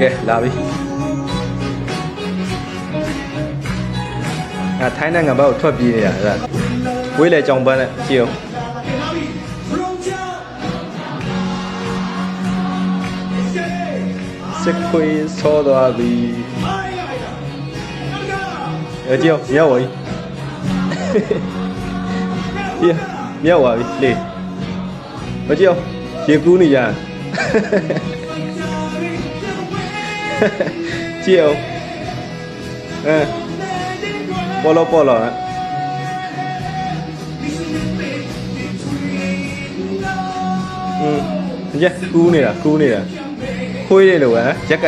ကဲလာပြီအဲထိုင်းနိုင်ငံဘက်ကိုထွက်ပြေးနေတာအဲ့ဒါဝေးလေကြောင်ပန်းနဲ့ကြည့်အောင်စစ်ခွေးဆောသွားပြီအဲကြည့်အောင်မြောက်ပါပြီကြည့်မြောက်ပါပြီလေမကြည့်အောင်ရေကူးနေကြ ကြည့်အောင်အဲပေါ်လို့ပေါ်လို့อืมညက်ကူးနေတာကူးနေတာခွေးနေလို့ဟမ်ရက်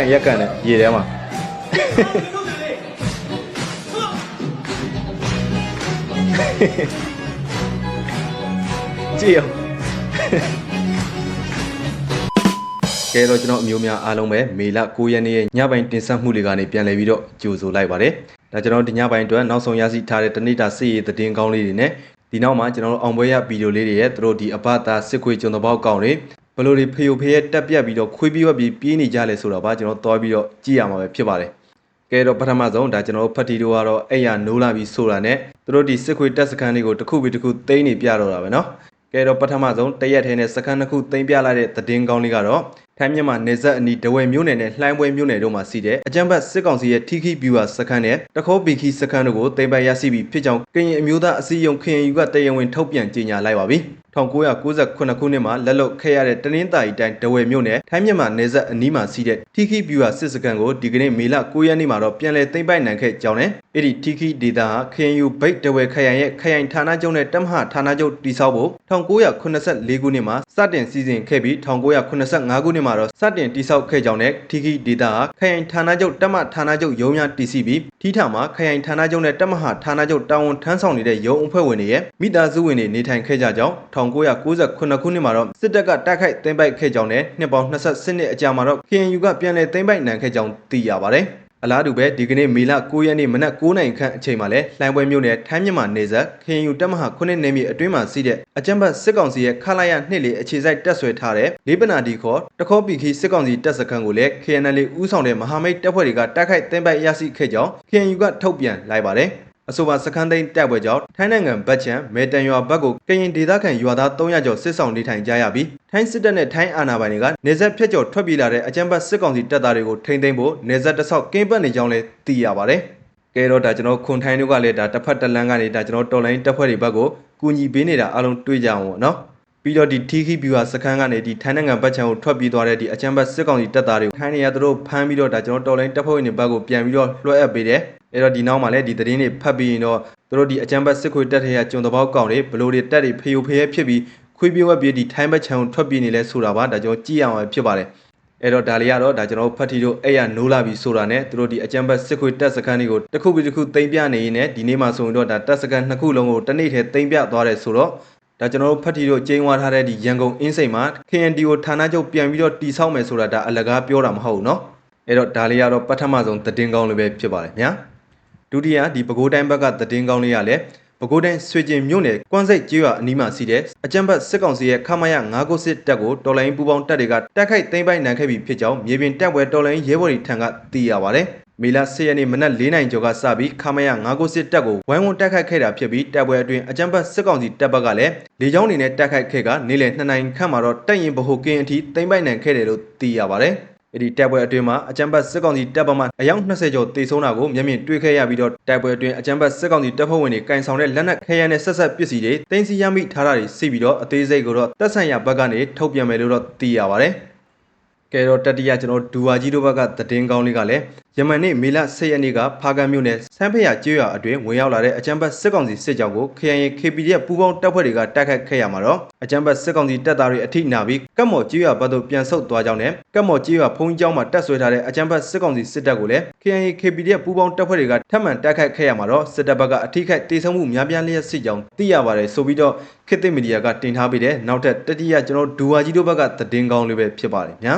။ကဲတော့ကျွန်တော်အမျိုးများအားလုံးပဲမေလ9ရက်နေ့ရဲ့ညပိုင်းတင်ဆက်မှုတွေကနေပြန်လည်ပြီးတော့ကြိုဆိုလိုက်ပါရစေ။ဒါကျွန်တော်ဒီညပိုင်းအတွက်နောက်ဆုံးရရှိထားတဲ့တနေ့တာစစ်ရေးသတင်းကောင်းလေးတွေနဲ့ဒီနောက်မှာကျွန်တော်တို့အောင်ပွဲရဗီဒီယိုလေးတွေရဲ့တို့ဒီအပတာစစ်ခွေကျွန်တော်ပေါက်ကောင်းတွေဘလို့တွေဖေယိုဖေရဲ့တက်ပြတ်ပြီးတော့ခွေးပြီးဝက်ပြီးပြေးနေကြလဲဆိုတာပါကျွန်တော်သွားပြီးတော့ကြည့်ရမှာပဲဖြစ်ပါတယ်။ကဲတော့ပထမဆုံးဒါကျွန်တော်တို့ဖတ်တီတို့ကတော့အဲ့ရနိုးလာပြီးဆိုတာနဲ့တို့ဒီစစ်ခွေတက်စခန်းလေးကိုတစ်ခုပြီးတစ်ခုသိမ်းနေပြတော့တာပဲနော်။ကဲတော့ပထမဆုံးတရက်ထဲနဲ့စခန်းတစ်ခုသိမ်းပြလိုက်တဲ့သတင်းကောင်းလေးကတော့ ထိုင်းမြန်မာနေဆက်အနီးဒဝယ်မြို့နယ်နဲ့လှိုင်းပွဲမြို့နယ်တို့မှာရှိတဲ့အကြံဘတ်စစ်ကောင်စီရဲ့ထီခီဗျူဟာစခန်းနဲ့တခိုးဘီခီစခန်းတို့ကိုသိမ်းပိုက်ရရှိပြီးဖြစ်ကြောင်းကရင်အမျိုးသားအစည်းအရုံး KNU ကတရားဝင်ထုတ်ပြန်ကြေညာလိုက်ပါပြီ 1998ခုနှစ်မှာလက်လွတ်ခဲ့ရတဲ့တနင်္သာရီတိုင်းဒဝယ်မြို့နယ်ထိုင်းမြန်မာနေဆက်အနီးမှာရှိတဲ့ထီခီဗျူဟာစစ်စခန်းကိုဒီကနေ့မေလ9ရက်နေ့မှာတော့ပြန်လည်သိမ်းပိုက်နိုင်ခဲ့ကြောင်းနဲ့အဲ့ဒီထီခီဒေတာဟာ KNU ဘိတ်ဒဝယ်ခရိုင်ရဲ့ခရိုင်ဌာနချုပ်နဲ့တမဟာဌာနချုပ်တည်ဆောက်ဖို့1984ခုနှစ်မှာစတင်စီစဉ်ခဲ့ပြီး1985ခုနှစ်မှာတော့စတင်တည်ဆောက်ခဲ့ကြောင်းနဲ့ထီခီဒေတာဟာခရိုင်ဌာနချုပ်တမဌာနချုပ်ရုံးများတည်ရှိပြီးထီထမှာခရိုင်ဌာနချုပ်နဲ့တမဟာဌာနချုပ်တာဝန်ထမ်းဆောင်နေတဲ့ရုံးအဖွဲ့ဝင်တွေရဲ့မိသားစုဝင်တွေနေထိုင်ခဲ့ကြကြောင်း1998ခုနှစ်မှာတော့စစ်တပ်ကတိုက်ခိုက်သိမ်းပိုက်ခဲ့ကြောင်းနဲ့နှစ်ပေါင်း28နှစ်အကြာမှာတော့ KNU ကပြန်လည်သိမ်းပိုက်နိုင်ခဲ့ကြောင်းသိရပါတယ်အလားတူပဲဒီကနေ့မေလ9ရက်နေ့မနက်9:00နာရီခန့်အချိန်မှာလဲလှိုင်းပွဲမြို့နယ်ထိုင်းမြန်မာနေဆက် KNU တပ်မဟာ9နေမြေအတွင်းမှာစီးတဲ့အကြံဘတ်စစ်ကောင်စီရဲ့ခလာရနှစ်လေအခြေစိုက်တက်ဆွဲထားတဲ့လေးပနာဒီခေါ်တခေါပီခီစစ်ကောင်စီတပ်စခန်းကိုလည်း KNL ဦးဆောင်တဲ့မဟာမိတ်တပ်ဖွဲ့တွေကတိုက်ခိုက်သိမ်းပိုက်ရရှိခဲ့ကြောင်း KNU ကထုတ်ပြန်လိုက်ပါတယ် အဆိုပါစခန်းသိမ်းတိုက်ပွဲကြောင့်ထိုင်းနိုင်ငံဗတ်ချံမေတန်ရွာဘက်ကိုကရင်ဒေသခံရွာသား300ကျော်စစ်ဆောင်နေထိုင်ကြရပြီးထိုင်းစစ်တပ်နဲ့ထိုင်းအာဏာပိုင်တွေကနေဆက်ဖြတ်ကျော်ထွက်ပြေးလာတဲ့အကြမ်းဖက်စစ်ကောင်စီတပ်သားတွေကိုထိန်းသိမ်းဖို့နေဆက်တဆောက်ကင်းပတ်နေကြောင်းလည်းသိရပါတယ်။ကဲတော့ဒါကျွန်တော်ခွန်ထိုင်းတို့ကလည်းဒါတစ်ဖက်တစ်လမ်းကနေဒါကျွန်တော်တော်လိုင်းတပ်ဖွဲ့တွေဘက်ကိုကူညီပေးနေတာအလုံးတွေးကြအောင်ပေါ့နော်။ ပြီးတော့ဒီထီခီဗျူဟာစခန်းကနေဒီထိုင်းနိုင်ငံဘက်ခြမ်းကိုထွက်ပြေးသွားတဲ့ဒီအချမ်းဘတ်စစ်ကောင်စီတပ်သားတွေကိုထိုင်းနေရသူတို့ဖမ်းပြီးတော့ဒါကျွန်တော်တော်လိုင်းတပ်ဖွဲ့ဝင်တွေဘက်ကိုပြန်ပြီးတော့လွှဲအပ်ပေးတယ်။အဲ့တော့ဒီနောက်မှာလည်းဒီသတင်းတွေဖတ်ပြီးရင်တော့သူတို့ဒီအချမ်းဘတ်စစ်ခွေတက်ထရကျွန်တော်ဘောက်ကောင်တွေဘလို့တွေတက်တွေဖေယိုဖေးဖြစ်ပြီးခွေးပြေးဝက်ပြေးဒီထိုင်းဘက်ခြမ်းကိုထွက်ပြေးနေလဲဆိုတာပါဒါကျွန်တော်ကြည့်ရမှာဖြစ်ပါတယ်။အဲ့တော့ဒါလေးကတော့ဒါကျွန်တော်ဖတ်တီတို့အဲ့ရနိုးလာပြီဆိုတာနဲ့သူတို့ဒီအကြံဘတ်စစ်ခွေတက်စခန်းတွေကိုတစ်ခုပြီးတစ်ခုသိမ်းပြနေရင်းနဲ့ဒီနေ့မှဆိုရင်တော့ဒါတက်စခန်းနှစ်ခုလုံးကိုတစ်နေ့ထဲသိမ်းပြသွားတယ်ဆိုတော့ ဒါကျွန်တော်တို့ဖတ်တီတို့ကျင်းဝါထားတဲ့ဒီရန်ကုန်အင်းစိန်မှာ KNDO ဌာနချုပ်ပြန်ပြီးတော့တီဆောက်မယ်ဆိုတာဒါအလကားပြောတာမဟုတ်ဘူးเนาะအဲ့တော့ဒါလေးကတော့ပထမဆုံးသတင်းကောင်းလေးပဲဖြစ်ပါတယ်ညာဒုတိယဒီပဲခူးတိုင်းဘက်ကသတင်းကောင်းလေးကလည်းပဲခူးတိုင်းဆွေကျင်မြို့နယ်ကွမ်းစိတ်ကျေးရွာအနီးမှာရှိတဲ့အကြံဘတ်စစ်ကောင်စီရဲ့ခမရ9ခုစစ်တပ်ကိုတော်လိုင်းပူပေါင်းတပ်တွေကတိုက်ခိုက်သိမ်းပိုက်နိုင်ခဲ့ပြီဖြစ်ကြောင်းမြေပြင်တပ်ပွဲတော်လိုင်းရဲဘော်တွေထံကသိရပါတယ်။ မေလ10ရက်နေ့မနက်4နိုင်ကျော်ကစပြီးခမရ9ခုစစ်တပ်ကိုဝိုင်းဝန်းတိုက်ခိုက်ခဲ့တာဖြစ်ပြီးတပ်ပွဲအတွင်းအကြံဘတ်စစ်ကောင်စီတပ်ဘက်ကလည်းလေကြောင်းအနေနဲ့တိုက်ခိုက်ခဲ့ကနေ့လယ်2နိုင်ခန့်မှာတော့တပ်ရင်ဗဟိုကင်းအထိသိမ်းပိုက်နိုင်ခဲ့တယ်လို့သိရပါတယ်။အဲ့ဒီတိုက်ပွဲအတွင်းမှာအကြံဘတ်စစ်ကောင်စီတပ်ပမှအယောက်20ကျော်တေဆုံးတာကိုမျက်မြင်တွေ့ခဲ့ရပြီးတော့တိုက်ပွဲအတွင်းအကြံဘတ်စစ်ကောင်စီတပ်ဖွဲ့ဝင်တွေကင်ဆောင်တဲ့လက်နက်ခဲယမ်းနဲ့ဆက်ဆက်ပစ္စည်းတွေတင်စီရမိထားတာတွေစီပြီးတော့အသေးစိတ်ကိုတော့တပ်ဆိုင်ရာဘက်ကနေထုတ်ပြန်မယ်လို့တော့သိရပါတယ်။ကဲတော့တတိယကျွန်တော်ဒူဝါကြီးတို့ဘက်ကသတင်းကောင်းလေးကလည်း ယမန်နေ့မေလ10ရက်နေ့ကဖားကန်းမြို့နယ်စမ်းဖရကျေးရွာအတွင်းဝင်ရောက်လာတဲ့အကြံဘတ်စစ်ကောင်စီစစ်ကြောင်းကို KNY KPDF ပူးပေါင်းတပ်ဖွဲ့တွေကတိုက်ခတ်ခဲ့ရမှာတော့အကြံဘတ်စစ်ကောင်စီတပ်သားတွေအထိနာပြီးကတ်မော်ကျေးရွာဘက်သို့ပြန်ဆုတ်သွားကြောင်းနဲ့ကတ်မော်ကျေးရွာဖုံးကျောင်းမှာတပ်ဆွဲထားတဲ့အကြံဘတ်စစ်ကောင်စီစစ်တပ်ကိုလည်း KNY KPDF ပူးပေါင်းတပ်ဖွဲ့တွေကထပ်မံတိုက်ခတ်ခဲ့ရမှာတော့စစ်တပ်ဘက်ကအထိခိုက်တေဆုံးမှုများပြားလျက်ရှိကြောင်းသိရပါတယ်ဆိုပြီးတော့ခေတ်သစ်မီဒီယာကတင်ထားပေးတဲ့နောက်ထပ်တတိယကျွန်တော်ဒူဝါကြီးတို့ဘက်ကသတင်းကောင်းလေးပဲဖြစ်ပါတယ်ညာ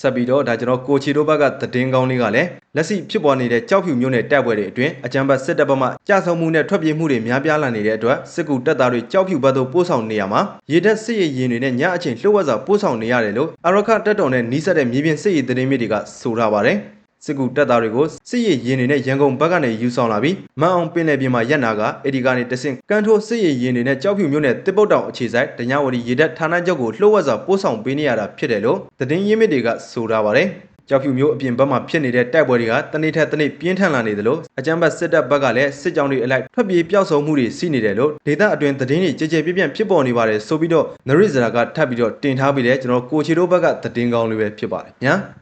ဆက်ပြီးတော့ဒါကျွန်တော်ကိုချီတို့ဘက်ကသတင်းကောင်းလေးကလည်းလက်ရှိဖြစ်ပေါ်နေတဲ့ကြောက်ဖြူမျိုးနဲ့တပ်ပွဲတွေအတွင်းအကြံပတ်စစ်တပ်ဘက်မှကြာဆုံးမှုနဲ့ထွက်ပြေးမှုတွေများပြားလာနေတဲ့အတွက်စစ်ကူတပ်သားတွေကြောက်ဖြူဘက်သို့ပို့ဆောင်နေရမှာရေတပ်စစ်ရေးရင်တွေနဲ့ညအချိန်လှုပ်ဝက်စွာပို့ဆောင်နေရတယ်လို့အရခတပ်တော်နဲ့နှီးစပ်တဲ့မြေပြင်စစ်ရေးသတင်းမြစ်တွေကဆိုထားပါတယ် စစ်ကူတပ်သားတွေကိုစစ်ရေးရင်တွေနဲ့ရန်ကုန်ဘက်ကနေယူဆောင်လာပြီးမန်အောင်ပင်လယ်ပြင်မှာရပ်နာကအဲ့ဒီကနေတဆင့်ကန်ထိုးစစ်ရေးရင်တွေနဲ့ကြောက်ဖြူမျိုးနဲ့တစ်ပုတ်တောင်အခြေဆိုင်ဒညဝတီရေတပ်ဌာနချုပ်ကိုလှုပ်ဝက်စွာပို့ဆောင်ပေးနေရတာဖြစ်တယ်လို့သတင်းရင်းမြစ်တွေကဆိုထားပါတယ်ကြောက်ဖြူမျိုးအပြင်ဘက်မှာဖြစ်နေတဲ့တိုက်ပွဲတွေကတနေ့ထက်တနေ့ပြင်းထန်လာနေသလိုအကြမ်းဖက်စစ်တပ်ဘက်ကလည်းစစ်ကြောင်းတွေအလိုက်ထွက်ပြေးပျောက်ဆုံးမှုတွေရှိနေတယ်လို့ဒေသအတွင်းသတင်းတွေကြဲကြဲပြန့်ပြန့်ဖြစ်ပေါ်နေပါတယ်ဆိုပြီးတော့နရိဇရာကထပ်ပြီးတော့တင်ထားပြီးတဲ့ကျွန်တော်ကိုချီတို့ဘက်ကသတင်းကောင်းလေးပဲဖြစ်ပါတယ်ညာ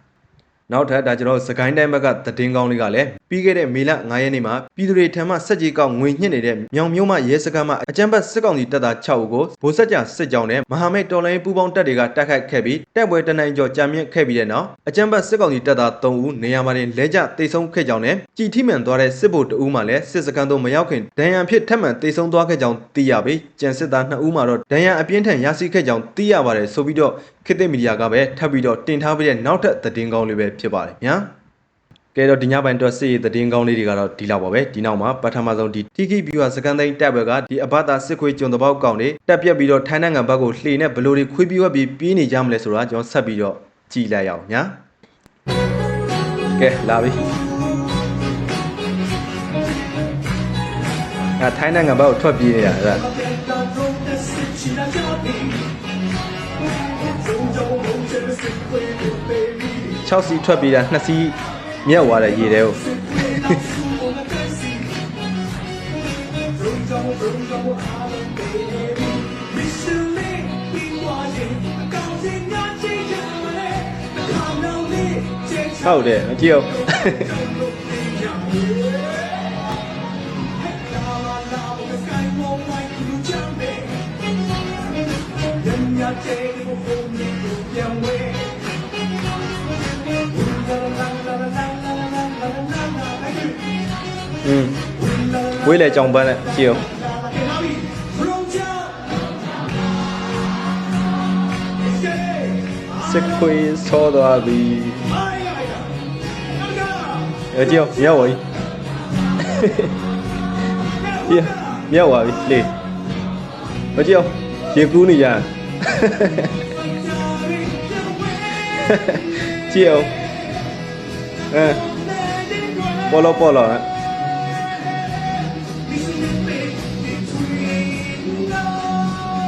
နောက်ထပ်ဒါကျွန်တော်စကိုင်းတိုင်းဘက်ကသတင်းကောင်းလေးကလည်းပြီးခဲ့တဲ့မေလ9ရက်နေ့မှာပြည်သူတွေထံမှစက်ကြီးကောက်ငွေညှစ်နေတဲ့မြောင်မျိုးမရဲစခန်းမှာအကြမ်းဖက်စစ်ကောင်စီတပ်သား6ဦးကိုဗိုလ်စက်ကြစစ်ကြောင်းနဲ့မဟာမိတ်တော်လိုင်းပူးပေါင်းတပ်တွေကတိုက်ခိုက်ခဲ့ပြီးတပ်ပွဲတနိုင်ကျော်ကြာမြင့်ခဲ့ပြီးတဲ့နောက်အကြမ်းဖက်စစ်ကောင်စီတပ်သား3ဦးနေရာမှာတင်လဲကျတိတ်ဆုံးခဲ့ကြောင်းနဲ့ကြည်ထိမှန်သွားတဲ့စစ်ဗိုလ်တဦးမှလည်းစစ်စခန်းသို့မရောက်ခင်ဒဏ်ရာဖြစ်ထပ်မံတိတ်ဆုံးသွားခဲ့ကြောင်းသိရပြီးကြံစစ်သား2ဦးမှတော့ဒဏ်ရာအပြင်းထန်ရရှိခဲ့ကြောင်းသိရပါတယ်ဆိုပြီးတော့ ခေတ်သစ်မီဒီယာကပဲထပ်ပြီးတော့တင်ထားပြီးတဲ့နောက်ထပ်သတင်းကောင်းလေးပဲဖြစ်ပါတယ်ညာကဲတော့ဒီညပိုင်းအတွက်စစ်ရေးသတင်းကောင်းလေးတွေကတော့ဒီလောက်ပါပဲဒီနောက်မှာပထမဆုံးဒီ TK viewer စကန်သိန်းတပ်ဘက်ကဒီအဘတာစစ်ခွေးကျွန်းတပေါက်ကောင်တွေတက်ပြက်ပြီးတော့ထိုင်းနိုင်ငံဘက်ကိုလှေနဲ့ဘလို့တွေခွေးပြီးဝက်ပြီးပြေးနေကြမလဲဆိုတာကျွန်တော်ဆက်ပြီးတော့ကြည်လိုက်ရအောင်ညာကဲလာပြီအဲထိုင်းနိုင်ငံဘက်ကိုထွက်ပြေးနေတာ 6စီထွက်ပြေးတာ2စီမြက်သွားတဲ့ရေတဲကိုဟုတ်တယ်မကြည့်အောင်อื ဝေးလေကြောင်ပန်းနဲ့ကြည့်အောင်စစ်ခွေးဆောသွားပြီအဲကြည့်အောင်မြောက်ပါပြီပြမြောက်ပါပြီလေမကြည့်အောင်ရေကူးနေကြကြည့်အောင်အဲပေါ်လို့ပေါ်လို့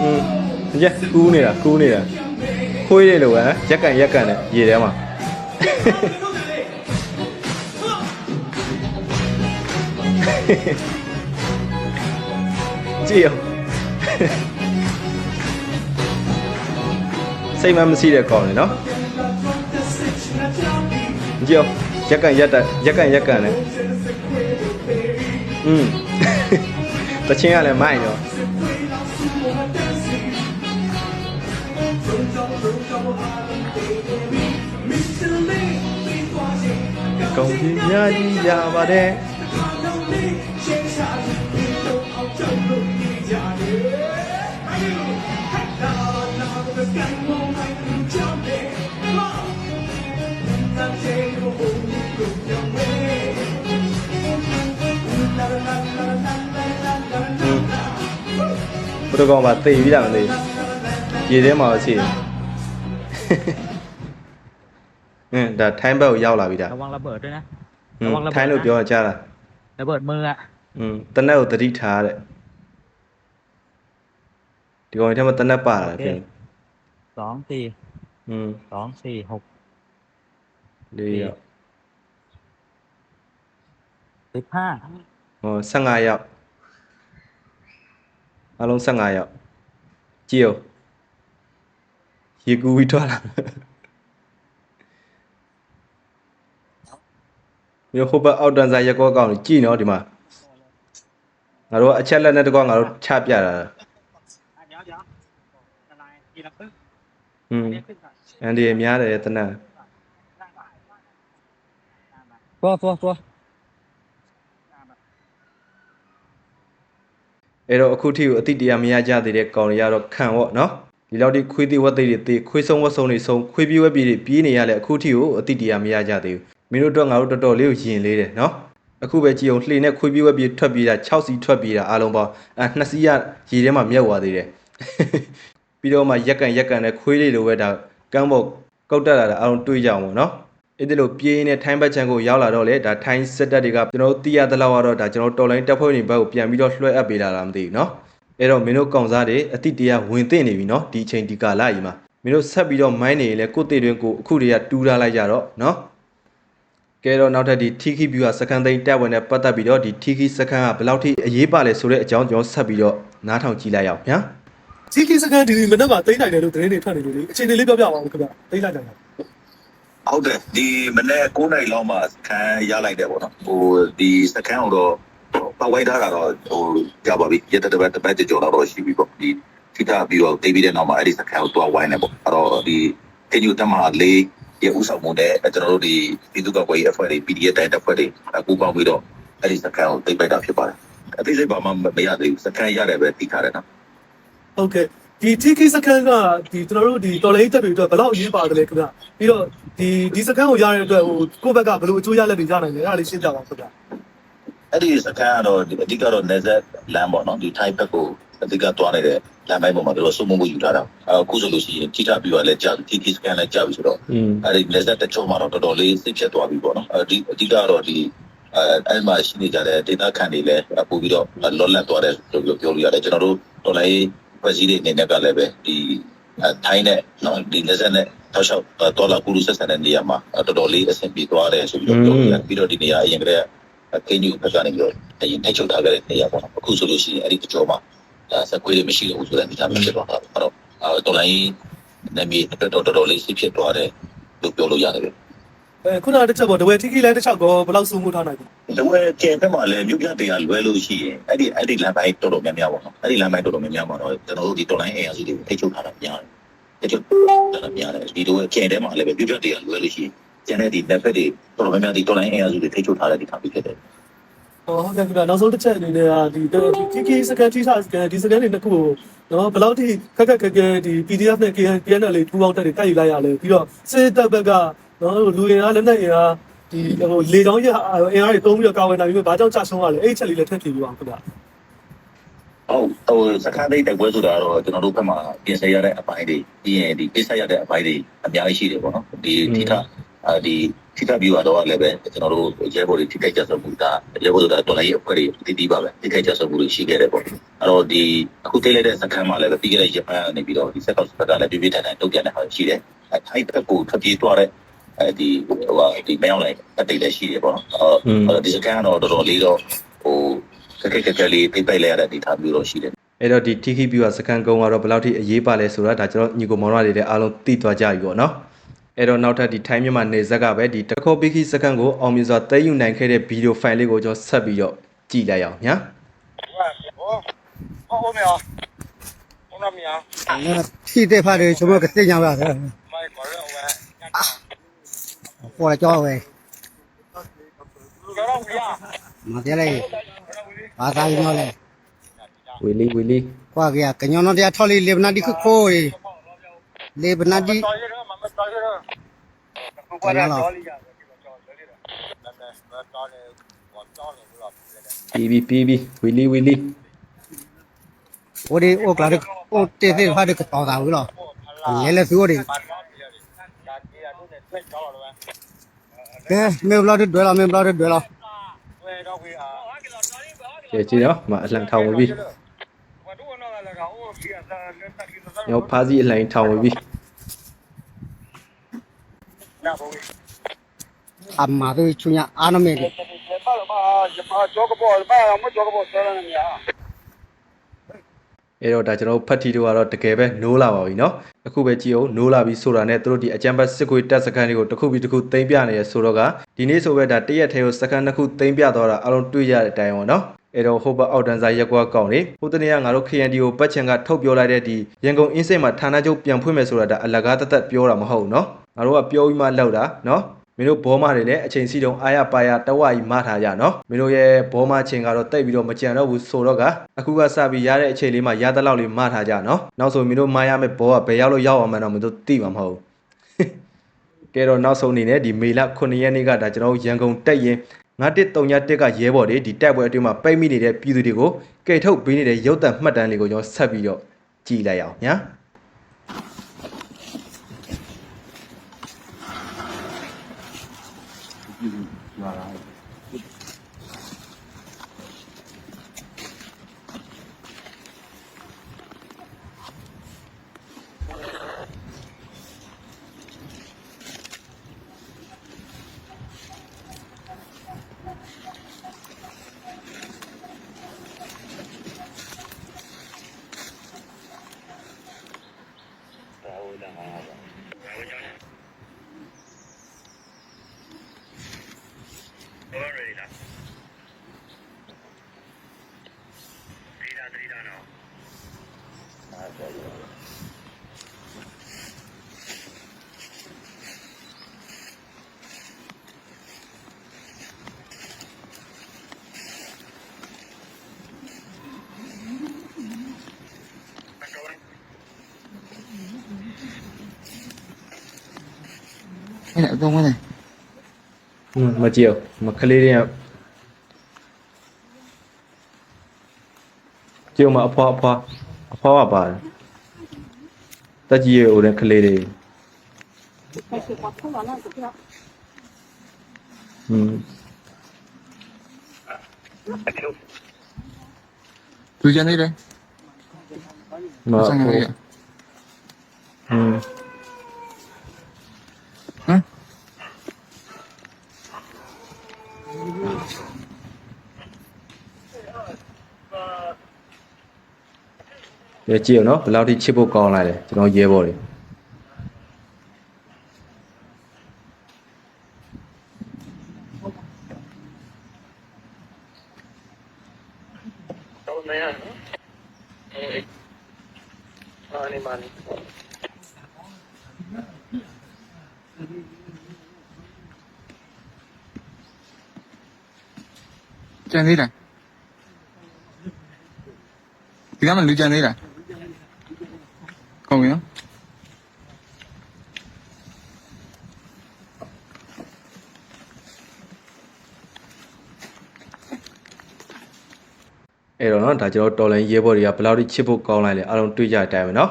อืมညက်ကူးနေတာကူးနေတာခွေးတယ်လို့ဟမ်ရက်ကန်ရက်ကန်နဲ့ရေထဲမှာကြည့်အောင်စိတ်မမရှိတဲ့ကောင်လေနော်ကြည့်အောင်ရက်ကန်ရက်တက်ရက်ကန်ရက်ကန်နဲ့อืมတချင်းကလည်းမိုက်တော့ ကောင်းကြီးများကြီးရပါတယ်ဘုရားကောင်ပါသိပြီးတာမသိဘူးရေထဲမှာရှိတယ် အင်းဒါထိုင်းဘက်ကိုရောက်လာပြီဒါ ระวังระเบิดด้วยนะ อืม ระวังระเบิด ထိုင်းလို့ นะ ပြောကြတာ ระเบิดมืออ่ะ อืมတနက်ကိုတတိထားတဲ့ဒီကောင်ထဲမှာတနက်ပါတာဖြစ် สองสี่ อืม สองสี่หก လေးရောက် สิบห้า ဟော15ရောက်အလုံး15ရောက်ကြည့်အောင် ရေကူးပြီးထွက်လာမျိုးဟိုဘက်အောက်တန်စာရက်ကောအကောင့်ကြီးကြည့်နော်ဒီမှာငါတို့ကအချက်လက်နဲ့တကွာငါတို့ချပြတာอืมအန်ဒီအများတယ်တနတ်သွားသွားသွားအဲ့တော့အခုထိကိုအတိတရားမရကြသေးတဲ့ကောင်တွေကတော့ခံပေါ့နော် ဒီလောက်ထိခွေးသေးဝက်သေးတွေသေးခွေးဆုံးဝက်ဆုံးတွေဆုံးခွေးပြေးဝက်ပြေးတွေပြေးနေရလဲအခုထိကိုအတိတရားမရကြသေးဘူးမင်းတို့တော့ငါတို့တော်တော်လေးကိုယင်လေးတယ်နော်အခုပဲကြည့်အောင်လှေနဲ့ခွေးပြေးဝက်ပြေးထွက်ပြေးတာ6စီထွက်ပြေးတာအားလုံးပေါင်းအဲနှစ်စီးရရေထဲမှာမြက်သွားသေးတယ်ပြီးတော့မှရက်ကန်ရက်ကန်နဲ့ခွေးလေးလိုပဲဒါကမ်းပေါ်ကောက်တက်လာတာအားလုံးတွေးကြအောင်ပေါ့နော်အဲ့ဒီလိုပြေးနေတဲ့ထိုင်းဘက်ချန်ကိုရောက်လာတော့လေဒါထိုင်းစစ်တပ်တွေကကျွန်တော်တို့သိရသလောက်ကတော့ဒါကျွန်တော်တို့တော်လိုင်းတပ်ဖွဲ့တွေဘက်ကိုပြန်ပြီးတော့လွှဲအပ်ပေးလာတာမသိဘူးနော် အဲ့တော့မင်းတို့ကောင်စားတွေအတိတရားဝင်သိနေပြီနော်ဒီအချိန်ဒီကာလကြီးမှာမင်းတို့ဆက်ပြီးတော့မိုင်းနေရင်လေကိုယ့်တေတွင်ကိုအခုတည်းကတူးထားလိုက်ကြတော့နော်ကဲတော့နောက်ထပ်ဒီ Tiki View ကစကန်သိန်းတက်ဝင်နဲ့ပတ်သက်ပြီးတော့ဒီ Tiki စကန်ကဘယ်လောက်ထိအရေးပါလဲဆိုတဲ့အကြောင်းကျွန်တော်ဆက်ပြီးတော့နားထောင်ကြည့်လိုက်ရအောင်ညာစီကီစကန်ဒီမနက်မှာတိတ်နိုင်တယ်လို့သတင်းတွေထွက်နေလို့လေအခြေအနေလေးပြောပြပါဦးခင်ဗျတိတ်လိုက်တယ်ဟုတ်တယ်ဒီမနေ့9နိုင်လောက်မှစကန်ရလိုက်တယ်ပေါ့နော်ဟိုဒီစကန်တော့ ပတ်ဝိုင်းထားတာတော့ဟိုကြပါပြီရတဲ့တပတ်တပတ်ကြော်တော့ရှိပြီပေါ့ဒီထိတာပြီးတော့တိတ်ပြီးတဲ့နောက်မှာအဲ့ဒီစကန်ကိုတွားဝိုင်းနေပေါ့အဲ့တော့ဒီအင်ယူတမလေးရဥဆောင်မှုတဲ့ကျွန်တော်တို့ဒီပြည်သူ့ကော်မတီအဖွဲ့တွေ PDF တိုင်းတပ်ဖွဲ့တွေအကူပေါင်းပြီးတော့အဲ့ဒီစကန်ကိုတိတ်ပိုက်တာဖြစ်ပါတယ်အသေးစိတ်ဘာမှမရသေးဘူးစကန်ရတယ်ပဲသိထားတယ်နော်ဟုတ်ကဲ့ဒီတီကီစကန်ကဒီကျွန်တော်တို့ဒီတော်လိုင်းတက်တွေအတွက်ဘယ်လောက်အရေးပါတယ်လဲခင်ဗျပြီးတော့ဒီဒီစကန်ကိုရတဲ့အတွက်ဟိုကိုယ့်ဘက်ကဘယ်လိုအကျိုးရလက်တွေရနိုင်လဲအဲ့ဒါလေးရှင်းပြပါဦးခင်ဗျ အဲ့ဒီစကန်ကတော့ဒီအဓိကတော့ nezer လမ်းပေါ့နော်ဒီ type ဘက်ကိုအဓိကတွားနေတဲ့လမ်းပိုင်းပေါ်မှာတို့စုံမှုယူထားတာအခုဆိုလို့ရှိရင်ထိထပြီးတော့လည်းကြာပြီ TT scan လည်းကြာပြီဆိုတော့อืมအဲ့ဒီ nezer တချို့မှာတော့တော်တော်လေးစိတ်ဖြတ်သွားပြီပေါ့နော်အဲ့ဒီအဓိကတော့ဒီအဲအဲ့မှာရှိနေကြတဲ့ data ခံတွေလည်းပို့ပြီးတော့လောလတ်သွားတယ်လို့ပြောလို့ရတယ်ကျွန်တော်တို့တော်လိုင်းဖွဲ့စည်းတဲ့အနေနဲ့ကလည်းပဲဒီထိုင်းနဲ့နော်ဒီ nezer နဲ့တောက်လျှောက်တော်လာကူလူဆက်ဆံတဲ့နေရာမှာတော်တော်လေးအဆင်ပြေသွားတယ်ဆိုပြီးတော့ပြောလို့ရတယ်ပြီးတော့ဒီနေရာအရင်ကတည်းက ကင်းယူဖက်ကနေပြီးတော့အရင်ထိုက်ချုပ်ထားခဲ့တဲ့နေရာပေါ့နော်အခုဆိုလို့ရှိရင်အဲ့ဒီတကြောမှာဒါစကွေးတွေမရှိဘူးဆိုတဲ့အနေအထားမျိုးဖြစ်သွားတာအဲ့တော့အဲတော်လိုင်းနေမီတော်တော်တော်လေးစိဖြစ်သွားတယ်လို့ပြောလို့ရတယ်ဗျအဲခုနကတစ်ချက်ပေါ့တဝဲတီကီလည်းတစ်ချက်ကောဘယ်လောက်စုမှုထားနိုင်လဲ။ဒါဝဲကျန်ဖက်မှာလည်းမြို့ပြတရားလွဲလို့ရှိရင်အဲ့ဒီအဲ့ဒီလမ်းပိုင်းတော်တော်များများပေါ့နော်။အဲ့ဒီလမ်းပိုင်းတော်တော်များများမှာတော့ကျွန်တော်တို့ဒီတော်လိုင်းအေယာစီတွေကိုထိချုပ်ထားတာများတယ်။ထိချုပ်ထားတာများတယ်ဒီတော့ကျန်ထဲမှာလည်းပဲမြို့ပြတရားလွဲလို့ရှိရင် ကျန်တဲ့ဒီလက်ဖက်တွေတော်တော်များများဒီတော်လိုင်းအေယာစီတွေထိချုပ်ထားတဲ့ဒီခါပြီးဖြစ်တယ်ဟောဟုတ်ကဲ့ခင်ဗျနောက်ဆုံးတစ်ချက်အနေနဲ့ကဒီတီကီစကန်တီစာစကန်ဒီစကန်တွေနှစ်ခုကိုနော်ဘယ်လောက်ထိခက်ခက်ခက်ခဲဒီ PDF နဲ့ KN PN လေးထူပေါင်းတက်တွေတိုက်ယူလိုက်ရလဲပြီးတော့စစ်တပ်ဘက်ကနော်လူရင်အားလက်နက်ရင်အားဒီဟိုလေချောင်းရအင်အားတွေတုံးပြီးတော့ကာဝယ်နိုင်ပြီးဘာကြောင့်ကြာဆုံးရလဲအဲ့ဒီချက်လေးလည်းထပ်ဖြေပြပါဦးခင်ဗျဟုတ်ဟိုစကားလေးတက်ပွဲဆိုတာတော့ကျွန်တော်တို့ဘက်မှာပြင်ဆင်ရတဲ့အပိုင်းတွေပြီးရင်ဒီပြစ်ဆက်ရတဲ့အပိုင်းတွေအများကြီးရှိတယ်ပေါ့နော်ဒီထိထ အဲဒီထိထဘီယူတော့လည်းပဲကျွန်တော်တို့ရဲဘော်တွေထိခိုက်ကြဆုံးမှုဒါရဲဘော်တို့တော်လိုက်ရဲ့အဖွဲ့တွေတည်တည်ပါပဲထိခိုက်ကြဆုံးမှုတွေရှိခဲ့တယ်ပေါ့အဲ့တော့ဒီအခုတိတ်လိုက်တဲ့စခန်းမှာလည်းပြီးခဲ့တဲ့ရပန်နေပြီးတော့ဒီစက်ကောက်စက်ကလည်းပြပြထန်ထန်တုတ်ပြန်တဲ့ဟာရှိတယ်အဲထိုက်ဘက်ကိုထွက်ပြေးသွားတဲ့အဲဒီဟိုဟာဒီမယောင်းလိုက်အတိတ်လည်းရှိတယ်ပေါ့နော်အဲ့တော့ဒီစခန်းကတော့တော်တော်လေးတော့ဟိုခက်ခက်ခက်ခက်လေးပြပိတ်လိုက်ရတဲ့အနေအထားမျိုးတော့ရှိတယ်အဲ့တော့ဒီ Tiki View ကစကန်ကုန်းကတော့ဘယ်လောက်ထိအရေးပါလဲဆိုတာဒါကျွန်တော်ညီကိုမောင်တို့တွေလည်းအားလုံးသိသွားကြပြီပေါ့နော် အဲ့တော့နောက်ထပ်ဒီထိုင်းမြန်မာနေဆက်ကပဲဒီတခေါပိခိစကန်ကိုအောင်မြင်စွာသိမ်းယူနိုင်ခဲ့တဲ့ဗီဒီယိုဖိုင်လေးကိုကျွန်တော်ဆက်ပြီးတော့ကြည့်လိုက်အောင်ညာဟုတ်ဟုတ်မြောဟုတ်လားမြောနာဖြည့်တဲ့ဖားတွေကျွန်တော်ကသိညာပါဆရာမိုက်ခေါ်ရဝဲပေါ်ကြောဝဲမပြလိုက်ဘာသာရင်းတော့လဲဝီလီဝီလီကွာကရကညောင်းတော့တရားထောက်လေးလေဗနာတိခုခိုးလေဗနာတိ ပြီးပြီးပြီးပြီးဝီလီဝီလီဟိုဒီဟိုကလာတော့ဟိုတေးသေးဟာတော့တော်တာဘူးလားလဲလဲသူတို့တွေကဲမေဘလာတွေဒွဲလာမေဘလာတွေဒွဲလာကျေကျေနော်မအလံထောင်ဝင်ပြီညောဖာစီအလိုင်းထောင်ဝင်ပြီ అమ్మాది చూయ ఆనమేది ။အဲ့တော့ဒါကျွန်တော်တို့ဖတ်တီတို့ကတော့တကယ်ပဲနိုးလာပါပြီเนาะ။အခုပဲကြည့်အောင်နိုးလာပြီးဆိုတာနဲ့တို့ဒီအကြံဘတ်စစ်ကွေတက်စကန်တွေကိုတစ်ခုပြီးတစ်ခုသိမ့်ပြနေရဆိုတော့ကဒီနေ့ဆိုပဲဒါတရက်ထဲကိုစကန်တစ်ခုသိမ့်ပြတော့တာအလုံးတွေ့ရတဲ့အတိုင်းပေါ့เนาะ။အဲ့တော့ဟိုဘအောက်တန်စာရက်ကွာကောင်းလေဟိုတနေ့ကငါတို့ KND ကိုပတ်ချင်ကထုတ်ပြောလိုက်တဲ့ဒီရန်ကုန်အင်းစိတ်မှာဌာနချုပ်ပြန်ဖွင့်မယ်ဆိုတာဒါအလကားတသက်ပြောတာမဟုတ်ဘူးเนาะ။ ငါတို့ကပြောပြီးမှလောက်တာနော်မင်းတို့ဘောမတွေလည်းအချိန်စီတုံးအာရပါရတဝါကြီးမထားကြနော်မင်းတို့ရဲ့ဘောမချင်းကတော့တိတ်ပြီးတော့မကြံတော့ဘူးဆိုတော့ကအခုကစပြီးရတဲ့အချိန်လေးမှာရတဲ့လောက်လေးမထားကြနော်နောက်ဆိုမင်းတို့မရမယ့်ဘောကဘယ်ရောက်လို့ရောက်အောင်မှန်းတော့မင်းတို့သိမှာမဟုတ်ဘူးကဲတော့နောက်ဆုံးအနေနဲ့ဒီမေလ9ရက်နေ့ကဒါကျွန်တော်ရန်ကုန်တက်ရင်9131ကရဲဘော်တွေဒီတိုက်ပွဲအတွင်းမှာပိတ်မိနေတဲ့ပြည်သူတွေကိုကယ်ထုတ်ပေးနေတဲ့ရုပ်သံမှတ်တမ်းလေးကိုကျွန်တော်ဆက်ပြီးတော့ကြည့်လိုက်အောင်ညာ 就是主要来。 အဲ့ဒါအတော့ဝင်တယ်ဟွန်းမကြည့်အောင်မကလေးတွေကကြည့်အောင်မအဖွားအဖွားအဖွားကပါတယ်တက်ကြီးရဲ့ဟိုတဲ့ကလေးတွေဟွန်းသူကျန်နေတယ်မဆန်ရရဟွန်း ဟမ်ကြည့်ကြည့်အောင်နော်ဘယ်လောက်ထိချစ်ဖို့ကောင်းလိုက်လဲကျွန်တော်ရဲဘော်တွေတော့နေရနော်အေးအာနေမနီ ကျန်သေးတယ် ဒီကမှလူကျန်သေးတယ်ကောင်းပြီနော်အဲ့တော့နော်ဒါကျွန်တော်တော်လိုင်းရဲဘော်တွေကဘယ်လောက်ထိချစ်ဖို့ကောင်းလိုက်လဲအားလုံးတွေးကြတဲ့အတိုင်းပဲနော်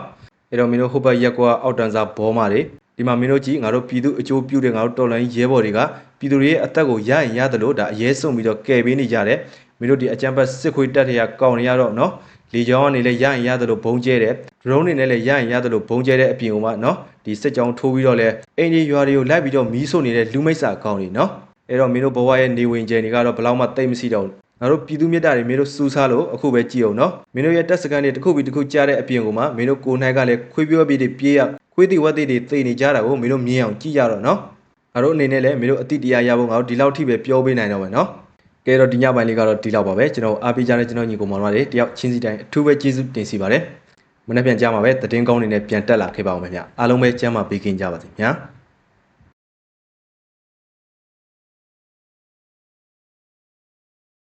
အဲ့တော့မင်းတို့ဟိုဘက်ရက်ကွာအောက်တန်းစားဘောမာတွေဒီမှာမင်းတို့ကြည့်ငါတို့ပြည်သူအကျိုးပြုတဲ့ငါတို့တော်လိုင်းရဲဘော်တွေကပြည်သူတွေရဲ့အသက်ကိုရရင်ရတယ်လို့ဒါအရေးဆုံးပြီးတော့ကယ်ပေးနေကြတယ်မင်းတို့ဒီအကြံဖက်စစ်ခွေးတက်တွေကကောင်းနေရတော့နော် လေကြောင်းကနေလည်းရရင်ရတယ်လို့ဘုံကျဲတယ်ဒရုန်းတွေနဲ့လည်းရရင်ရတယ်လို့ဘုံကျဲတဲ့အပြင်ကမှနော်ဒီစစ်ကြောင်းထိုးပြီးတော့လည်းအင်ဂျီရွာတွေကိုလိုက်ပြီးတော့မီးဆို့နေတဲ့လူမိတ်ဆာအကောင့်တွေနော်အဲ့တော့မင်းတို့ဘဝရဲ့နေဝင်ကျယ်တွေကတော့ဘယ်လောက်မှတိတ်မရှိတော့ဘူးငါတို့ပြည်သူမြတ်တာတွေမင်းတို့စူးစားလို့အခုပဲကြည့်အောင်နော်မင်းတို့ရဲ့တက်စကန်တွေတစ်ခုပြီးတစ်ခုကြားတဲ့အပြင်ကမှမင်းတို့ကိုယ်နိုင်ကလည်းခွေးပြောပြတွေပြေးရခွေးတိဝက်တိတွေသိနေကြတာကိုမင်းတို့မြင်အောင်ကြည့်ရတော့နော်ငါတို့အနေနဲ့လည်းမင်းတို့အတိတရားရဖို့ငါတို့ဒီလောက်ထိပဲပြောပေးနိုင်တော့မယ်နော် ကဲတော့ဒီညပိုင်းလေးကတော့ဒီလောက်ပါပဲကျွန်တော်အားပေးကြတဲ့ကျွန်တော်ညီကောင်မောင်တို့တွေတယောက်ချင်းစီတိုင်းအထူးပဲကျေးဇူးတင်စီပါတယ်မနေ့ပြန်ကြားမှာပဲသတင်းကောင်းတွေနဲ့ပြန်တက်လာခဲ့ပါအောင်မယ်ဗျအားလုံးပဲကျမ်းမာပေးကင်းကြပါစေညာ